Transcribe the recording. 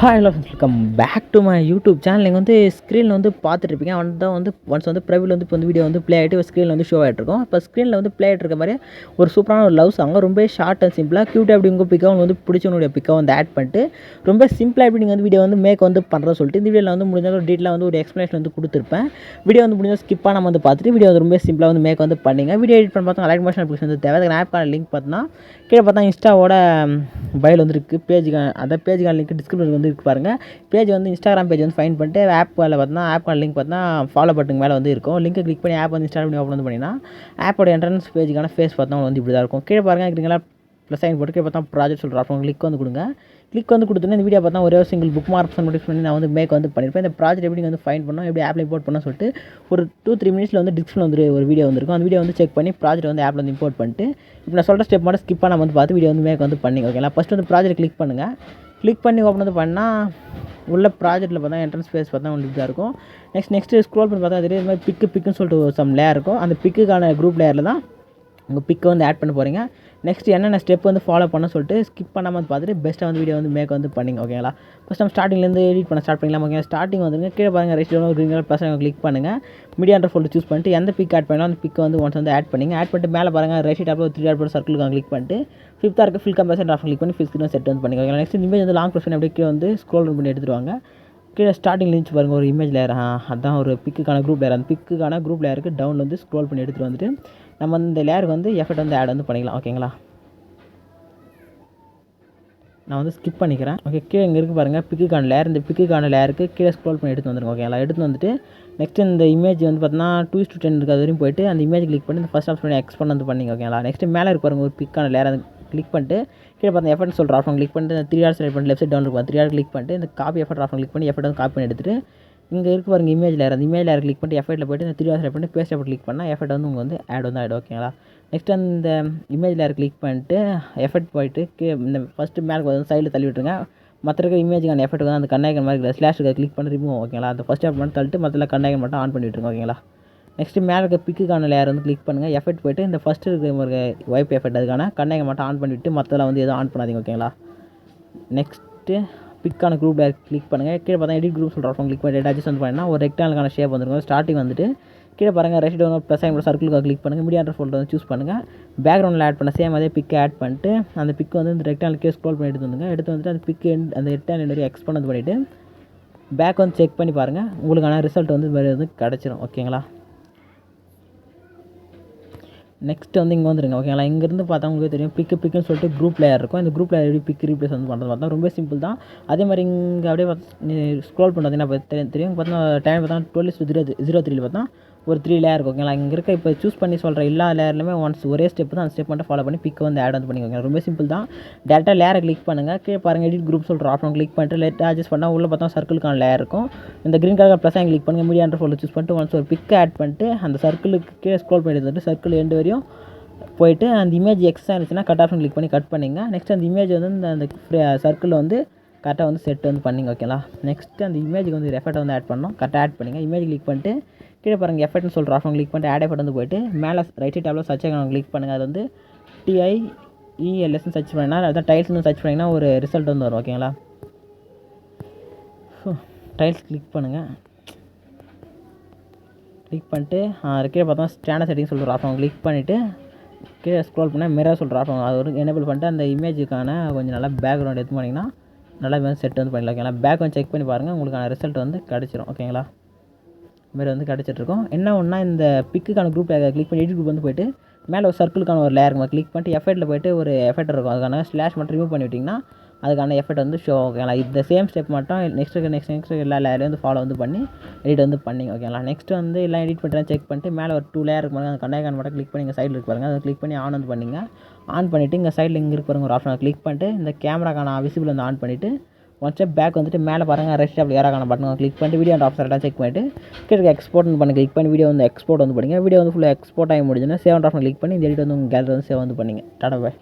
Hi hello welcome back to my YouTube channel நீங்கள் வந்து ஸ்க்ரீனில் வந்து பார்த்துட்ருப்பீங்க அவன் தான் வந்து ஒன்ஸ் வந்து ப்ரைவில் வந்து இப்போ வந்து வீடியோ வந்து ப்ளே ஆகிட்டு ஸ்க்ரீனில் வந்து ஷோ ஆகிட்ருக்கோம் இப்போ ஸ்க்ரீனில் வந்து ப்ளே ஆகிட்டு இருக்க மாதிரி ஒரு சூப்பரான ஒரு லவ் சாங் ரொம்ப ஷார்ட் அண்ட் சிம்பிளாக க்யூட் அப்படி உங்கள் பிக்கை வந்து பிடிச்சவனுடைய பிக்கை வந்து ஆட் பண்ணிட்டு ரொம்ப சிம்பிளாக எப்படி நீங்கள் வந்து வீடியோ வந்து மேக் வந்து பண்ணுறோம் சொல்லிட்டு இந்த வீடியோவில் வந்து முடிஞ்சாலும் ஒரு டீட்டெயிலாக வந்து ஒரு எக்ஸ்ப்ளனேஷன் வந்து கொடுத்துருப்பேன். வீடியோ வந்து முடிஞ்சால் ஸ்கிப்பாக நம்ம வந்து பார்த்துட்டு வீடியோ வந்து ரொம்ப சிம்பிளாக வந்து மேக் வந்து பண்ணிங்க. வீடியோ எடிட் பண்ணி பார்த்தா லைக் மோஷன் அப்ளிகேஷன் வந்து தேவை. அதுக்கு ஆப்கான லிங்க் பார்த்தீங்கன்னா கீழே பார்த்தா இன்ஸ்டாவோட பயில் வந்து இருக்குது பேஜுக்கான அந்த பேஜுக்கான லிங்க் டிஸ்கிரிப்ஷன் வந்து இருக்குது பாருங்கள் பேஜ் வந்து இன்ஸ்டாகிராம் பேஜ் வந்து ஃபைன் பண்ணிட்டு ஆப் மேலே பார்த்தா ஆப்போட லிங்க் பார்த்தா ஃபாலோ பட்டுக்கு மேலே வந்து இருக்கும். லிங்க்கை கிளிக் பண்ணி ஆப் வந்து இன்ஸ்டால் பண்ணி ஓப்பன் வந்து பண்ணிங்கன்னா ஆப்போட என்ட்ரன்ஸ் பேஜுக்கான ஃபேஸ் பார்த்தா வந்து இப்படி தான் இருக்கும். கீழே பாருங்கள் இருக்கிறீங்களா ப்ளஸ் சைன் போட்டு கீழே பார்த்தா ப்ராஜெக்ட் சொல்கிற ஆப்ஷன் கிளிக் வந்து கொடுங்க. கிளிக் வந்து கொடுத்தனே இந்த வீடியோ பார்த்தா ஒரே ஒரு சிங்கிள் புக் மார்க் நோட்டிஃபிக் பண்ணி நான் வந்து மேக் வந்து பண்ணியிருப்பேன் இந்த ப்ராஜெக்ட் எப்படி வந்து ஃபைன் பண்ணோம் எப்படி ஆப்பில் இம்போர்ட் பண்ண சொல்லிட்டு ஒரு டூ த்ரீ மினிட்ஸில் வந்து டிஸ்கிரிப்ஷன் வந்து ஒரு வீடியோ வந்துருக்கும். அந்த வீடியோ வந்து செக் பண்ணி ப்ராஜெக்ட் வந்து ஆப்பில் வந்து இம்போர்ட் பண்ணிட்டு இப்போ நான் சொல்கிற ஸ்டெப் மட்டும் ஸ்கிப் பண்ண வந்து பார்த்து வீடியோ வந்து மேக் வந்து பண்ணி ஓகேங்களா ஃபஸ்ட் வந்து ப்ராஜெக்ட் கிளிக் பண்ணுங்கள் கிளிக் பண்ணி ஓப்பன் வந்து பண்ணால் உள்ள ப்ராஜெக்ட்டில் பார்த்தா என்ட்ரன்ஸ் பேஸ் பார்த்தா உங்களுக்கு இதாக இருக்கும். நெக்ஸ்ட் நெக்ஸ்ட்டு ஸ்க்ரோல் பண்ணி பார்த்தா தெரியும் இது மாதிரி பிக்கு பிக்குன்னு சொல்லிட்டு சம் லேயர் இருக்கும். அந்த பிக்குக்கான குரூப் லேயரில் தான் உங்கள் பிக்கை வந்து ஆட் பண்ண போகிறீங்க நெக்ஸ்ட் என்னென்ன ஸ்டெப் வந்து ஃபாலோ பண்ண சொல்லிட்டு ஸ்கிப் பண்ணாமல் வந்து பார்த்துட்டு பெஸ்ட்டாக வந்து வீடியோ வந்து மேக் வந்து பண்ணிங்க ஓகேங்களா ஃபஸ்ட் நம்ம ஸ்டார்டிங்லேருந்து எடிட் பண்ண ஸ்டார்ட் பண்ணிக்கலாம் ஓகே ஸ்டார்டிங் வந்துங்க கீழே பாருங்கள் rest green colour plus click பண்ணுங்கள் மீடியான்ற ஃபோல்டர் சூஸ் பண்ணிட்டு எந்த பிக் ஆட் பண்ணாலும் அந்த பிக்கை வந்து ஒன்ஸ் வந்து ஆட் பண்ணிங்க. ஆட் பண்ணிட்டு மேலே பாருங்கள் ரைட் சைட் த்ரீ ஆட் போட்டு சர்க்கிளுக்கு கிளிக் பண்ணிட்டு ஃபிஃப்த்தாக இருக்க ஃபில் கம்பேசன் ஆஃப் கிளிக் பண்ணி ஃபிஃப்த் செட் வந்து பண்ணிக்கோங்க நெக்ஸ்ட் இமேஜ் வந்து லாங் கொஸ்டின் அப்படியே கீழே வந்து ஸ்க்ரோல் பண்ணி எடுத்துருவாங்க கீழே ஸ்டார்டிங் லிங்க் பாருங்கள் ஒரு இமேஜ் லேயர் அதான் ஒரு பிக்குக்கான குரூப் லேயர் அந்த பிக்குக்கான குரூப் லேயருக்கு டவுன் வந்து ஸ்க்ரோல் பண்ணி எடுத்துகிட்டு வந்துட்டு நம்ம இந்த லேயருக்கு வந்து எஃபெக்ட் வந்து ஆட் வந்து பண்ணிக்கலாம் ஓகேங்களா நான் வந்து ஸ்கிப் பண்ணிக்கிறேன். ஓகே கீழே இங்கே இருக்குது பாருங்கள் பிக்குக்கான லேயர் இந்த பிக்குக்கான லேயருக்கு கீழே ஸ்க்ரோல் பண்ணி எடுத்து வந்துருங்க ஓகேங்களா எடுத்து வந்துட்டு நெக்ஸ்ட் இந்த இமேஜ் வந்து பார்த்தீங்கன்னா டூ டு டென் இருக்கிற வரையும் போயிட்டு அந்த இமேஜ் கிளிக் பண்ணி இந்த ஃபஸ்ட் ஆப்ஷன் எக்ஸ்பெண்ட் வந்து பண்ணிங்க ஓகேங்களா நெக்ஸ்ட் மேலே இருக்கு பாருங்கள் ஒரு பிக்கான லேயர் அது கிளிக் பண்ணிட்டு கீழே பார்த்தா எஃபெக்ட் சொல்கிற ஆப்ஷன் கிளிக் பண்ணிட்டு இந்த த்ரீ ஆர் ரைட் பண்ணி லெஃப்ட் சைட் டவுன் இருக்கும் த்ரீ ஆர் கிளிக் பண்ணிட்டு இந்த காப்பி எஃபர்ட் ஆப்ஷன் கிளிக் பண்ணி எஃபர்ட் வந்து காப்பி பண்ணி எடுத்துட்டு இங்கே இருக்கு பாருங்க இமேஜ் லேயர் அந்த இமேஜ் லேயர் கிளிக் பண்ணிட்டு எஃபர்ட்டில் போய்ட்டு இந்த த்ரீ ஆர் ரைட் பண்ணி பேஸ்ட் எஃபெக்ட் கிளிக் பண்ணால் எஃபர்ட் வந்து உங்களுக்கு வந்து ஆட் வந்து ஆகிடும் ஓகேங்களா நெக்ஸ்ட் அந்த இமேஜ் லேயர் கிளிக் பண்ணிட்டு எஃபெக்ட் போயிட்டு இந்த ஃபஸ்ட்டு மேலே வந்து சைடில் தள்ளி விட்டுருங்க. மற்ற இருக்க இமேஜுக்கான எஃபெக்ட் வந்து அந்த கண்ணாயகன் மாதிரி ஸ்லாஷ் கிளிக் பண்ணி ரிமூவ் ஓகேங்களா அந்த ஃபஸ்ட் ஆப் மட்டும் தள்ளிட்டு மற்ற கண்ணாயகன் மட்டும் ஆன் பண்ணிவிட்டுருங்க ஓகேங்களா நெக்ஸ்ட்டு மேலே இருக்க பிக்குக்கான லேயர் வந்து கிளிக் பண்ணுங்கள் எஃபெக்ட் போய்ட்டு இந்த ஃபஸ்ட்டு இருக்கிற ஒரு வைப் எஃபெக்ட் அதுக்கான கண்ணை மட்டும் ஆன் பண்ணிவிட்டு மற்றெல்லாம் வந்து எதுவும் ஆன் பண்ணாதீங்க ஓகேங்களா நெக்ஸ்ட்டு பிக்கான குரூப் லேயர் கிளிக் பண்ணுங்கள் கீழே பார்த்தா எடிட் குரூப் சொல்கிற ஆப்ஷன் கிளிக் பண்ணி அட்ஜஸ்ட் வந்து பண்ணினா ஒரு ரெக்டானுக்கான ஷேப் வந்துருக்கும் ஸ்டார்டிங் வந்துட்டு கீழே பாருங்கள் ரெஸ்ட் ஒன்று ப்ளஸ் ஆகி சர்க்கிளுக்கு கிளிக் பண்ணுங்கள் மீடியா ஃபோல்டர் வந்து சூஸ் பண்ணுங்கள் பேக்ரவுண்டில் ஆட் பண்ண சேம் அதே பிக்கை ஆட் பண்ணிட்டு அந்த பிக் வந்து இந்த ரெக்டானுக்கே ஸ்க்ரோல் பண்ணி எடுத்து வந்துங்க எடுத்து வந்துட்டு அந்த பிக் அந்த ரெக்டான் வரைக்கும் எக்ஸ்பெண்ட் வந்து பண்ணிவிட்டு பேக் வந்து செக் பண்ணி பாருங்கள் உங்களுக்கான ரிசல்ட் வந்து இது மாதிரி வந்து கிடச்சிரும் ஓகேங்களா நெக்ஸ்ட் வந்து இங்கே வந்துருங்க ஓகேங்களா இங்கேருந்து பார்த்தா உங்களுக்கு தெரியும். பிக்கு பிக்குன்னு சொல்லிட்டு குரூப் லேயர் இருக்கும். இந்த குரூப் லேயர் எப்படி பிக் ரீப்ளேஸ் வந்து பண்ணுறது பார்த்தா ரொம்ப சிம்பிள் தான். அதே மாதிரி இங்கே அப்படியே பார்த்து ஸ்க்ரோல் பண்ணுறதுன்னா தெரியும்? தெரியும் பார்த்தா டைம் பார்த்தா டுவெல் ஜீரோ ஜீரோ த்ரீல பார்த்தா ஒரு த்ரீ லேயர் இருக்கும் ஓகேங்களா இங்கே இருக்க இப்போ சூஸ் பண்ணி சொல்கிற எல்லா லேயர்லையுமே ஒன்ஸ் ஒரே ஸ்டெப் தான் அந்த ஸ்டெப் மட்டும் ஃபாலோ பண்ணி பிக் வந்து ஆட் வந்து பண்ணிக்கோங்க. ரொம்ப சிம்பிள் தான். டேரெக்டாக லேயரை கிளிக் பண்ணுங்கள் கீழே பாருங்கள் எடிட் குரூப் சொல்கிற ஆப்ஷன் கிளிக் பண்ணிட்டு லேட் அட்ஜஸ்ட் பண்ணால் உள்ளே பார்த்தா சர்க்கிளுக்கான லேயர் இருக்கும். இந்த க்ரீன் கலர் ப்ளஸ் கிளிக் பண்ணுங்கள் மீடியா ஃபோலில் சூஸ் பண்ணிட்டு ஒன்ஸ் ஒரு பிக் ஆட் பண்ணிட்டு அந்த சர்க்கிளுக்கு கீழே ஸ்க்ரோல் பண்ணிட்டு வந்துட்டு சர்க்கிள் எண்டு வரையும் போயிட்டு அந்த இமேஜ் எக்ஸ்ட்ரா இருந்துச்சுன்னா கட் ஆப்ஷன் கிளிக் பண்ணி கட் பண்ணிங்க. நெக்ஸ்ட் அந்த இமேஜ் வந்து அந்த சர்க்கிளில் வந்து கரெக்டாக வந்து செட் வந்து பண்ணிங்க ஓகேங்களா நெக்ஸ்ட் அந்த இமேஜுக்கு வந்து எஃபெக்ட் வந்து ஆட் பண்ணோம் கரெக்டாக ஆட் பண்ணிங்க. இமேஜ் கிளிக் பண்ணிட்டு கீழே பாருங்கள் எஃபர்ட்னு சொல்கிற ஆப்ஷன் கிளிக் பண்ணிட்டு ஆட் எஃபெக்ட் வந்து போயிட்டு மேலே ரைட் சைட் டேபிள் சர்ச் ஐக்கான கிளிக் பண்ணுங்கள் அது வந்து டிஐஇஎல்எஸ்னு சர்ச் பண்ணிங்கன்னா அதான் டைல்ஸ்னு சர்ச் பண்ணிங்கன்னா ஒரு ரிசல்ட் வந்து வரும் ஓகேங்களா டைல்ஸ் கிளிக் பண்ணுங்கள் கிளிக் பண்ணிட்டு கீழே பார்த்தா ஸ்டாண்டர்ட் செட்டிங் சொல்கிற ஆப்ஷன் கிளிக் பண்ணிவிட்டு கீழே ஸ்க்ரோல் பண்ணால் மிரர் சொல்கிற ஆப்ஷன் அது ஒரு எனேபிள் பண்ணிட்டு அந்த இமேஜுக்கான கொஞ்சம் நல்லா பேக்ரவுண்ட் எடுத்து பண்ணிங்கன்னா நல்லா வந்து செட் வந்து பண்ணிடலாம் ஓகேங்களா பேக் வந்து செக் பண்ணி பாருங்கள் உங்களுக்கான ரிசல்ட் வந்து கிடச்சிரும் ஓகேங்களா இதுமாரி வந்து கிடச்சிட்ருக்கோம். என்ன ஒன்றா இந்த பிக்குக்கான குரூப் கிளிக் பண்ணி எடிட் குரூப் வந்து போய்ட்டு மேலே ஒரு சர்க்கிளுக்கான ஒரு லேயர் கிளிக் பண்ணிட்டு எஃபெக்ட்டில் போய்ட்டு ஒரு எஃபெக்ட் இருக்கும். அதுக்கான ஸ்லாஷ் மட்டும் ரிமூவ் பண்ணிவிட்டிங்கன்னா அதுக்கான எஃபெக்ட் வந்து ஷோ ஓகேங்களா இந்த சேம் ஸ்டெப் மட்டும் நெக்ஸ்ட்டு நெக்ஸ்ட் நெக்ஸ்ட் எல்லா லேயரையும் வந்து ஃபாலோ வந்து பண்ணி எடிட் வந்து பண்ணிங்க ஓகேங்களா நெக்ஸ்ட் வந்து எல்லாம் எடிட் பண்ணுறேன் செக் பண்ணிட்டு மேலே ஒரு டூ லேயர் பாருங்க அந்த கண்டாய்கான் மட்டும் கிளிக் பண்ணி இங்கே சைடில் இருக்கு பாருங்க அதை கிளிக் பண்ணி ஆன் வந்து பண்ணிங்க. ஆன் பண்ணிவிட்டு இங்கே சைடில் இங்கே இருக்கு பாருங்க ஒரு ஆப்ஷன் கிளிக் பண்ணிட்டு இந்த கேமராக்கான விசிபிள் வந்து ஆன் பண்ணிவிட்டு ஒன் ஸ்டெப் பேக் வந்துட்டு மேலே பாருங்கள் ரெஸ்ட் அப்படி ஏறாக்கான பட்டன் கிளிக் பண்ணிட்டு வீடியோ அந்த ஆப்ஷன் செக் பண்ணிட்டு கிட்ட எக்ஸ்போர்ட் பண்ணி கிளிக் பண்ணி வீடியோ வந்து எக்ஸ்போர்ட் வந்து பண்ணிங்க வீடியோ வந்து ஃபுல்லாக எக்ஸ்போர்ட் ஆகி முடிஞ்சுன்னா சேவ் ஆப்ஷன் கிளிக் பண்ணி இந்த எடிட் வந்து உங்கள் கேலரி வந்து சேவ் வந்து பண்ணிங்க. டாடா பாய்